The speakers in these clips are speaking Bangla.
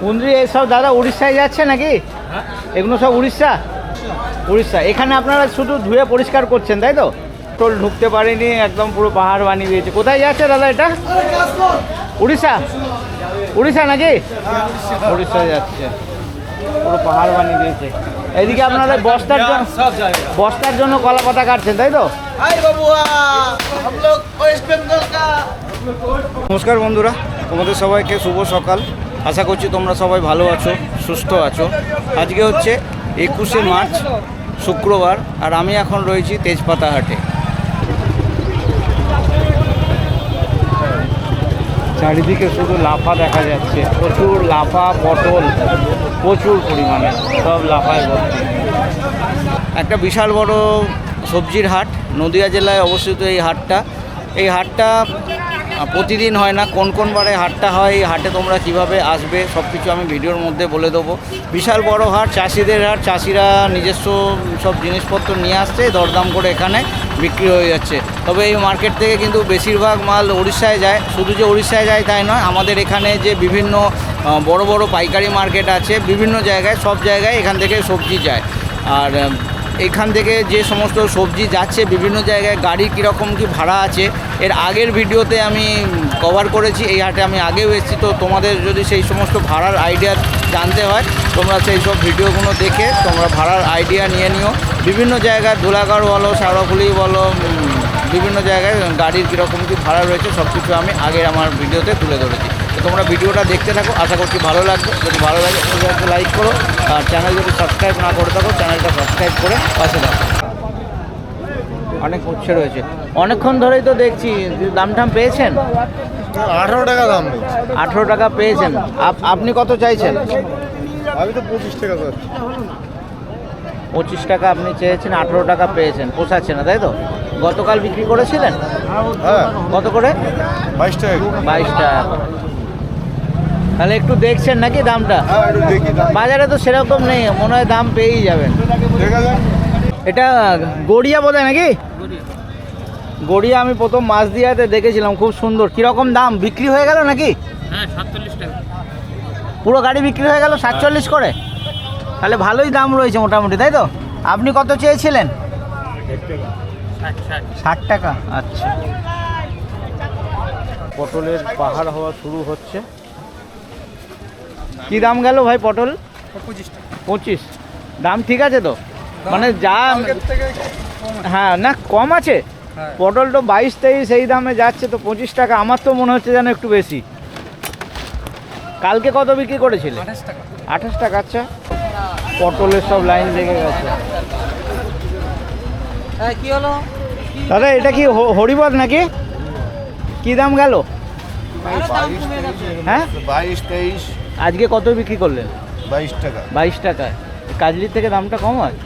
কুন্দ্রি এসব দাদা উড়িষ্যায় যাচ্ছে নাকি? এগুলো সব উড়িষ্যা? উড়িষ্যা। এখানে আপনারা শুধু ধুয়ে পরিষ্কার করছেন তাই তো? টোল ঢুকতে পারেনি একদম পুরো পাহাড় বানিয়ে দিয়েছে। কোথায় যাচ্ছে দাদা এটা? উড়িষ্যা? উড়িষ্যা নাকি? উড়িষ্যা যাচ্ছে। পুরো পাহাড় বানিয়ে দিয়েছে। এদিকে আপনারা বস্তার জন্য বস্তার জন্য কলা পাতা কাটছেন তাই তো? নমস্কার বন্ধুরা তোমাদের সবাইকে শুভ সকাল। আশা করছি তোমরা সবাই ভালো আছো সুস্থ আছো। আজকে হচ্ছে একুশে মার্চ শুক্রবার আর আমি এখন রয়েছি তেজপাতা হাটে। চারিদিকে শুধু লাফা দেখা যাচ্ছে প্রচুর লাফা পটল প্রচুর পরিমাণে সব লাফায় ভর্তি। একটা বিশাল বড় সবজির হাট নদিয়া জেলায় অবস্থিত এই হাটটা। এই হাটটা প্রতিদিন হয় না, কোন কোন বারে হাটটা হয়, হাটে তোমরা কীভাবে আসবে সব কিছু আমি ভিডিওর মধ্যে বলে দেবো। বিশাল বড় হাট, চাষিদের হাট, চাষিরা নিজস্ব সব জিনিসপত্র নিয়ে আসছে, দরদাম করে এখানে বিক্রি হয়ে যাচ্ছে। তবে এই মার্কেট থেকে কিন্তু বেশিরভাগ মাল উড়িষ্যায় যায়, শুধু যে উড়িষ্যায় যায় তাই নয়, আমাদের এখানে যে বিভিন্ন বড় বড় পাইকারি মার্কেট আছে, বিভিন্ন জায়গায়, সব জায়গায় এখান থেকে সবজি যায়। আর এখান থেকে যে সমস্ত সবজি যাচ্ছে, বিভিন্ন জায়গায় গাড়ি কীরকম কি ভাড়া আছে, এর আগের ভিডিওতে আমি কভার করেছি, এই হাটে আমি আগেও এসেছি, তো তোমাদের যদি সেই সমস্ত ভাড়ার আইডিয়া জানতে হয়, তোমরা সেই সব ভিডিওগুলো দেখে তোমরা ভাড়ার আইডিয়া নিয়ে নিও। বিভিন্ন জায়গায় ধুলাগড় বলো শাওড়াফুলি বলো বিভিন্ন জায়গায় গাড়ির কীরকম কি ভাড়া রয়েছে সব কিছু আমি আগের আমার ভিডিওতে তুলে ধরেছি। তোমরা ভিডিওটা দেখতে থাকো আশা করছি ভালো লাগবে। যদি ভালো লাগে লাইক করো। আর চ্যানেল যদি সাবস্ক্রাইব না করে থাকো চ্যানেলটা সাবস্ক্রাইব করে পাশে থাকো। অনেক উচ্ছে রয়েছে। অনেকক্ষণ ধরেই তো দেখছি দাম টাম পেয়েছেন? আঠারো টাকা দাম আঠেরো টাকা পেয়েছেন। আপ- আপনি কত চাইছেন? আমি তো পঁচিশ টাকা যাচ্ছি পঁচিশ টাকা আপনি চেয়েছেন আঠেরো টাকা পেয়েছেন। পোষাচ্ছে না তাই তো? গতকাল বিক্রি করেছিলেন? হ্যাঁ। কত করে? বাইশ টাকা। বাইশ টাকা। তাহলে একটু দেখছেন নাকি দামটা? হ্যাঁ একটু দেখি দাম। বাজারে তো সেরকম নেই মনে হয় দাম পেয়েই যাবেন। এটা গড়িয়া বোধ হয় নাকি? গড়িয়া। আমি প্রথম মাছ দিয়াতে দেখেছিলাম খুব সুন্দর। কীরকম দাম? বিক্রি হয়ে গেল নাকি? হ্যাঁ সাতচল্লিশ টাকা। পুরো গাড়ি বিক্রি হয়ে গেল সাতচল্লিশ করে? তাহলে ভালোই দাম রয়েছে মোটামুটি তাই তো? আপনি কত চেয়েছিলেন? ষাট টাকা আচ্ছা। পটলের পাহাড় হওয়া শুরু হচ্ছে। কি দাম গেল ভাই পটল? পঁচিশ পঁচিশ। দাম ঠিক আছে তো? মানে যা হ্যাঁ না কম আছে। হ্যাঁ। পটল তো বাইশ তেইশ এই দামে যাচ্ছে তো পঁচিশ টাকা। আমার তো মনে হচ্ছে যেন একটু বেশি। কালকে কত বিক্রি করেছিলে? আঠাশ টাকা। আচ্ছা। পটলের সব লাইন লেগে গেছে। কি হলো? দাদা এটা কি হ- হরিপদ নাকি? কি দাম গেল? হ্যাঁ? বাইশ তেইশ। আজকে কত বিক্রি করলেন? বাইশ টাকা। বাইশ টাকায় কাজলির থেকে দামটা কম হয়?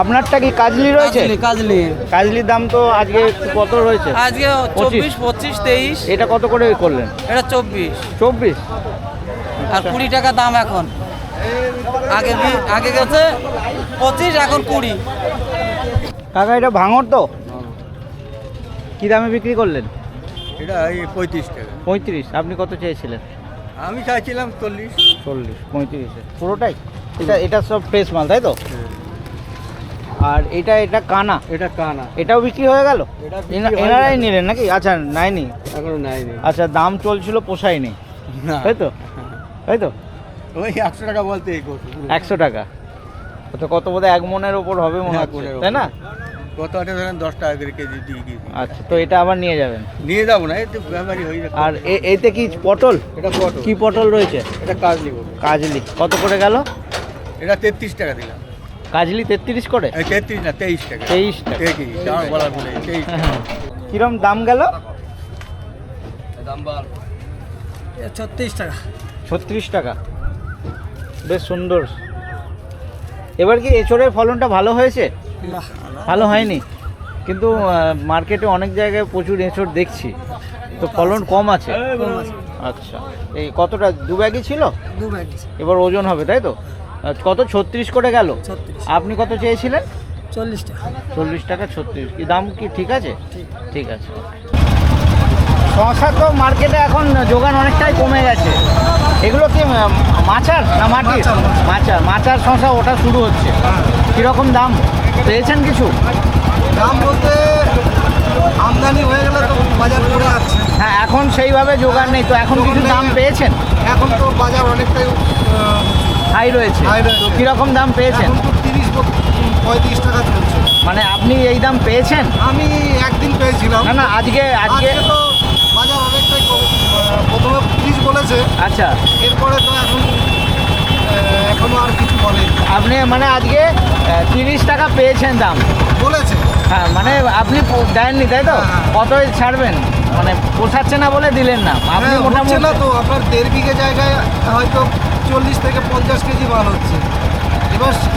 আপনারটা কি কাজলি রয়েছে? কাজলি কাজলির দাম তো আজকে একটু কত রয়েছে? আজকে চব্বিশ পঁচিশ তেইশ। এটা কত করে করলেন? এটা চব্বিশ। চব্বিশ? আর কুড়ি টাকা দাম এখন। আগে আগে গেছে পঁচিশ এখন কুড়ি। কাকা এটা ভাঙর তো? কি দামে বিক্রি করলেন? এটা এই পঁয়ত্রিশ টাকা। পঁয়ত্রিশ আপনি কত চেয়েছিলেন আমি চাইছিলাম চল্লিশ। চল্লিশ পঁয়ত্রিশে। পুরোটাই? এটা এটা সব ফ্রেশ মাল তাই তো? আর এটা এটা কানা? এটা কানা। এটাও বিক্রি হয়ে গেল? হয়ে এনারাই নিলেন নাকি? আচ্ছা নাইনি এখনও নাই রে আচ্ছা দাম চলছিল পোষায়নি। তাই তো? তাই তো? ওই একশো টাকা বলতে একশো টাকা। তো কত বোধ এক মনের ওপর হবে মনে হয় তাই না? কত আটে ধরেন দশ টাকা করে কেজি দিয়ে গিয়েছি আচ্ছা তো এটা আবার নিয়ে যাবেন? নিয়ে যাব না এই তো ব্যাপারই হয়ে যাবে আর এ- এতে কি পটল? এটা কত কি পটল রয়েছে? এটা কাজলি বলো কাজলি। কত করে গেল? এটা তেত্রিশ টাকা দিলাম। কাজলি তেত্রিশ করে? এই তেত্রিশ না তেইশ টাকা। তেইশ টাকা। দেখি আমার বলে তেইশ টাকা। হ্যাঁ। কিরম দাম গেল? ছত্রিশ টাকা। ছত্রিশ টাকা। বেশ সুন্দর। এবার কি এচড়ের ফলনটা ভালো হয়েছে? ভালো হয়নি। কিন্তু মার্কেটে অনেক জায়গায় প্রচুর এঁচড় দেখছি। তো ফলন কম আছে? আচ্ছা। এই কতটা? দু ব্যাগই ছিল? দু এবার ওজন হবে তাই তো? কত? ছত্রিশ করে গেল? আপনি কত চেয়েছিলেন? চল্লিশ টাকা। চল্লিশ টাকা ছত্রিশ। কি দাম কি ঠিক আছে? ঠিক। আছে শশা তো মার্কেটে এখন যোগান অনেকটাই কমে গেছে। এগুলো কি মাচার না মাটির? মাচার মাচার শশা ওটা শুরু হচ্ছে। কীরকম দাম? পেয়েছেন কিছু? দাম বলতে আমদানি হয়ে গেলে তো বাজার পড়ে আছে হ্যাঁ এখন সেইভাবে যোগান নেই তো এখন কিছু দাম পেয়েছেন? এখন তো বাজার অনেকটাই হাই রয়েছে। তো কীরকম দাম পেয়েছেন? তিরিশ পঁয়ত্রিশ টাকা চলছে। মানে আপনি এই দাম পেয়েছেন? আমি একদিন পেয়েছিলাম। না না আজকে আজকে তো বাজার অনেকটাই। প্রথমে তিরিশ বলেছে। আচ্ছা। এরপরে তো এখনও আর কিছু বলে আপনি মানে আজকে তিরিশ টাকা পেয়েছেন দাম। বলেছে। হ্যাঁ মানে আপনি দেননি তাই তো? হ্যাঁ। কত ছাড়বেন। মানে পোষাচ্ছে না বলে দিলেন না। আপনি হ্যাঁ, মোটামুটি না তো আপনার দেড় বিঘে জায়গায় হয়তো চল্লিশ থেকে পঞ্চাশ কেজি মাল হচ্ছে।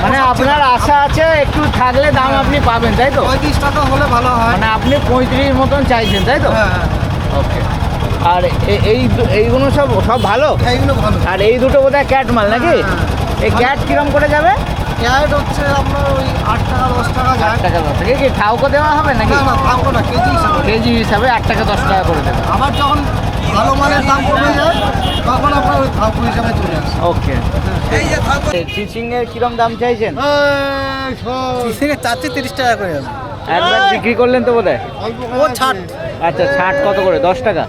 মানে আপনার আশা আছে একটু থাকলে দাম আপনি পাবেন তাই তো? পঁয়ত্রিশ টাকা হলে ভালো হয়। মানে আপনি পঁয়ত্রিশ মতন চাইছেন তাই তো? হ্যাঁ হ্যাঁ। ওকে। আর এই এইগুলো সব সব ভালো? এইগুলো ভালো। আর এই দুটো বোধহয় ক্যাট মাল নাকি? হ্যাঁ। এই ক্যাট কিরম করে যাবে? ক্যারেট হচ্ছে আপনার ওই আট টাকা দশ টাকা আট টাকা দশ টাকা। কি ঠাউকো দেওয়া হবে নাকি? না না থাকব না কেজি হিসাবে। কেজি হিসাবে আট টাকা দশ টাকা করে দেবে। আবার যখন ভালো মানের দাম কমে যায় তখন আপনার ওই থাকব হিসাবে চলে আসে। ওকে। চিচিং এর কিরম দাম চাইছেন? থেকে চারটে তিরিশ টাকা করে। যাবে একবার বিক্রি করলেন তো বোধহয়? ও ছাট আচ্ছা ছাট কত করে? দশ টাকা?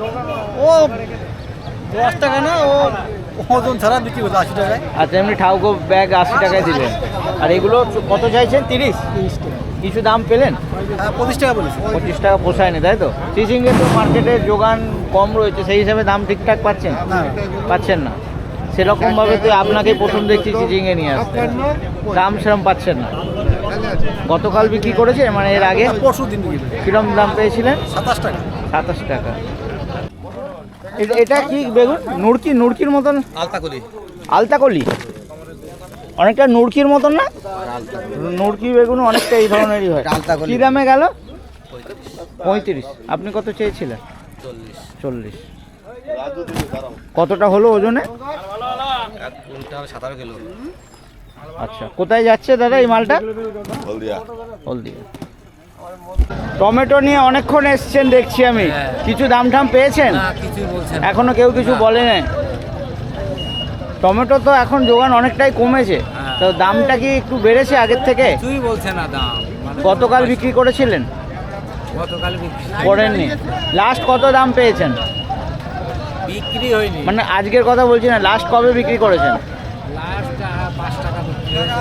ও দশ টাকা না ও ওজন ছাড়া বিক্রি করতো আশি টাকায়। আচ্ছা এমনি ঠাউকো ব্যাগ আশি টাকায় দিলেন। আর এগুলো কত চাইছেন? তিরিশ? কিছু দাম পেলেন? হ্যাঁ পঁচিশ টাকা বলেছে। পঁচিশ টাকা পোষায়নি তাই তো? চিচিংয়ে তো মার্কেটে যোগান কম রয়েছে সেই হিসাবে দাম ঠিকঠাক পাচ্ছেন? পাচ্ছেন না। সেরকমভাবে তো আপনাকে প্রথম দেখছি চিচিংয়ে নিয়ে আসতে। দাম সেরকম পাচ্ছেন না। গতকাল বিক্রি করেছে? মানে এর আগে? পরশু দিন করেছে। কিরম দাম পেয়েছিলেন? সাতাশ টাকা। সাতাশ টাকা। এটা কি বেগুন? নুড়কি নুড়কির মতন? আলতাকলি। আলতাকলি? অনেকটা নুড়কির মতন না? নুড়কি বেগুন অনেকটা এই ধরনেরই হয়। আলতাকলি। কি দামে গেল? পঁয়ত্রিশ। আপনি কত চেয়েছিলেন? চল্লিশ। কতটা হলো ওজনে? আচ্ছা কোথায় যাচ্ছে দাদা এই মালটা? হলদিয়া। হলদিয়া। টমেটো নিয়ে অনেকক্ষণ এসছেন দেখছি আমি। হ্যাঁ। কিছু দাম টাম পেয়েছেন? না এখনও কেউ কিছু বলে নাই। টমেটো তো এখন যোগান অনেকটাই কমেছে। হ্যাঁ। তো দামটা কি একটু বেড়েছে আগের থেকে? কিছুই বলছে না দাম। মানে গতকাল বিক্রি করেছিলেন? গতকাল করেননি। লাস্ট কত দাম পেয়েছেন? বিক্রি হয়নি। মানে আজকের কথা বলছি না লাস্ট কবে বিক্রি করেছেন? লাস্ট টাকা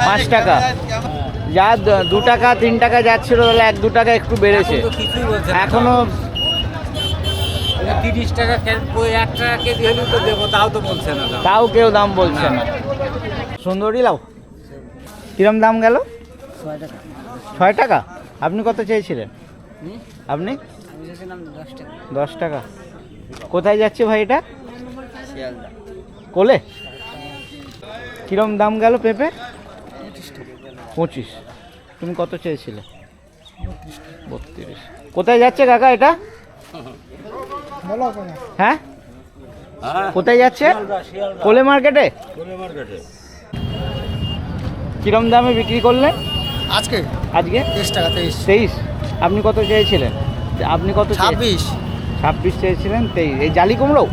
পাঁচ টাকা। যা দু টাকা তিন টাকা যাচ্ছিল তাহলে এক দু টাকা একটু বেড়েছে। এখন এখনও তিরিশ টাকা এক টাকা কেজি হলেও তো দেবো তাও তো বলছে না তাও কেউ দাম বলছে না। সুন্দরী লাও। কিরম দাম গেল? ছয় টাকা। আপনি কত চেয়েছিলেন? আপনি? দশ টাকা। কোথায় যাচ্ছে ভাই এটা? কোলে? কিরম দাম গেল পেঁপে? পঁচিশ। তুমি কত চেয়েছিলে? বত্রিশ। কোথায় যাচ্ছে কাকা এটা? হ্যাঁ? কোথায় যাচ্ছে? কোলে মার্কেটে? কিরম দামে বিক্রি করলেন? আজকে? আজকে? তেইশ টাকা তেইশ। তেইশ। আপনি কত চেয়েছিলেন? আপনি কত ছাব্বিশ। ছাব্বিশ চেয়েছিলেন তেইশ। এই জালি কুমড়ো?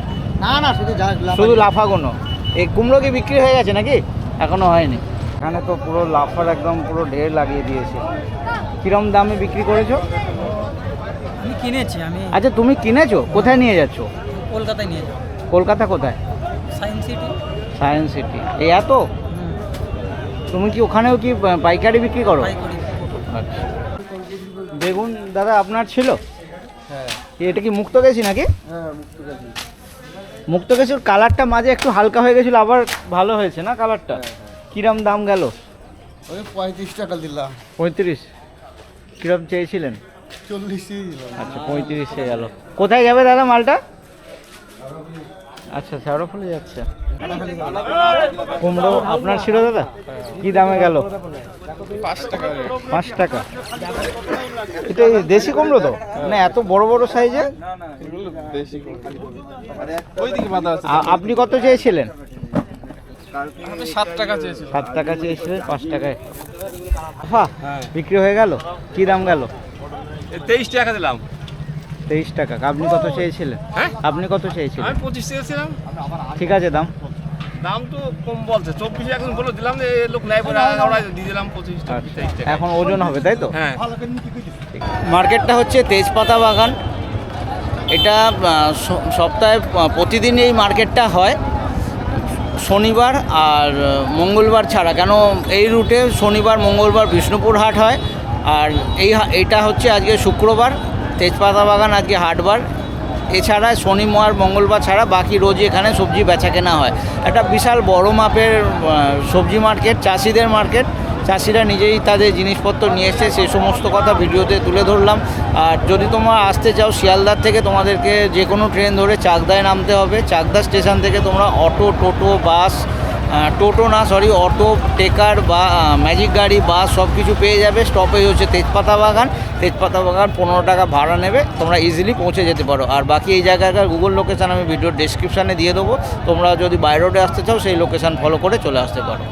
না না শুধু শুধু লাফা লাফাগুনো। এই কুমড়ো কি বিক্রি হয়ে গেছে নাকি? এখনও হয়নি। এখানে তো পুরো লাফার একদম পুরো ঢের লাগিয়ে দিয়েছে। কিরম দামে বিক্রি করেছ? আমি কিনেছি আমি আচ্ছা তুমি কিনেছো? কোথায় নিয়ে যাচ্ছ? কলকাতায় নিয়ে যাব। কলকাতা কোথায়? সায়েন্স সিটি সায়েন্স সিটি এই এত? তুমি কি ওখানেও কি পাইকারি বিক্রি করো? আচ্ছা। বেগুন দাদা আপনার ছিল? হ্যাঁ। এটা কি মুক্ত গেছি নাকি? হ্যাঁ মুক্ত গাছি মুক্ত গেছির কালারটা মাঝে একটু হালকা হয়ে গেছিল আবার ভালো হয়েছে না কালারটা কিরম দাম গেল? ওই পঁয়ত্রিশ টাকা দিলাম। পঁয়ত্রিশ? কিরম চেয়েছিলেন? চল্লিশই দিলাম। আচ্ছা পঁয়ত্রিশে গেল। কোথায় যাবে দাদা মালটা? আচ্ছা শ্যাওড়াফুলে যাচ্ছে। কুমড়ো আপনার ছিল দাদা? কি দামে গেল? পাঁচ টাকা। এটা এই দেশি কুমড়ো তো? মানে এত বড় বড় সাইজে? আপনি কত চেয়েছিলেন? সাত টাকা চেয়েছিল। সাত টাকা চেয়েছিলেন পাঁচ টাকায়। আফা বিক্রি হয়ে গেল? কি দাম গেল? তেইশ টাকা দিলাম। তেইশ টাকা। আপনি কত চেয়েছিলেন? হ্যাঁ? আপনি কত চেয়েছিলেন? আমি পঁচিশ চেয়েছিলাম। ঠিক আছে দাম? দাম তো কম বলছে। চব্বিশে একদিন বলে দিলাম যে লোক নেয় বলে আমরা দিয়ে দিলাম পঁচিশ টাকা এখন ওজন হবে তাই তো? হ্যাঁ। মার্কেটটা হচ্ছে তেজপাতা বাগান। এটা সপ্তাহে প্রতিদিন এই মার্কেটটা হয়। শনিবার আর মঙ্গলবার ছাড়া। কেন এই রুটে শনিবার, মঙ্গলবার বিষ্ণুপুর হাট হয়, আর এই এটা হচ্ছে আজকে শুক্রবার, তেজপাতা বাগান আজকে হাটবার। এছাড়া শনি মার মঙ্গলবার ছাড়া বাকি রোজ এখানে সবজি বেচা কেনা হয়। একটা বিশাল বড় মাপের সবজি মার্কেট, চাষিদের মার্কেট চাষিরা নিজেই তাদের জিনিসপত্র নিয়ে এসছে সে সমস্ত কথা ভিডিওতে তুলে ধরলাম। আর যদি তোমরা আসতে চাও শিয়ালদার থেকে, তোমাদেরকে যে কোনো ট্রেন ধরে চাকদায় নামতে হবে। চাকদা স্টেশন থেকে তোমরা অটো, টোটো, বাস টোটো না সরি অটো, টেকার বা ম্যাজিক গাড়ি, বাস সব কিছু পেয়ে যাবে। স্টপেজ হচ্ছে তেজপাতা বাগান। তেজপাতা বাগান পনেরো টাকা ভাড়া নেবে। তোমরা ইজিলি পৌঁছে যেতে পারো। আর বাকি এই জায়গাকার গুগল লোকেশান আমি ভিডিওর ডেসক্রিপশানে দিয়ে দেবো। তোমরা যদি বাই রোডে আসতে চাও, সেই লোকেশান ফলো করে চলে আসতে পারো।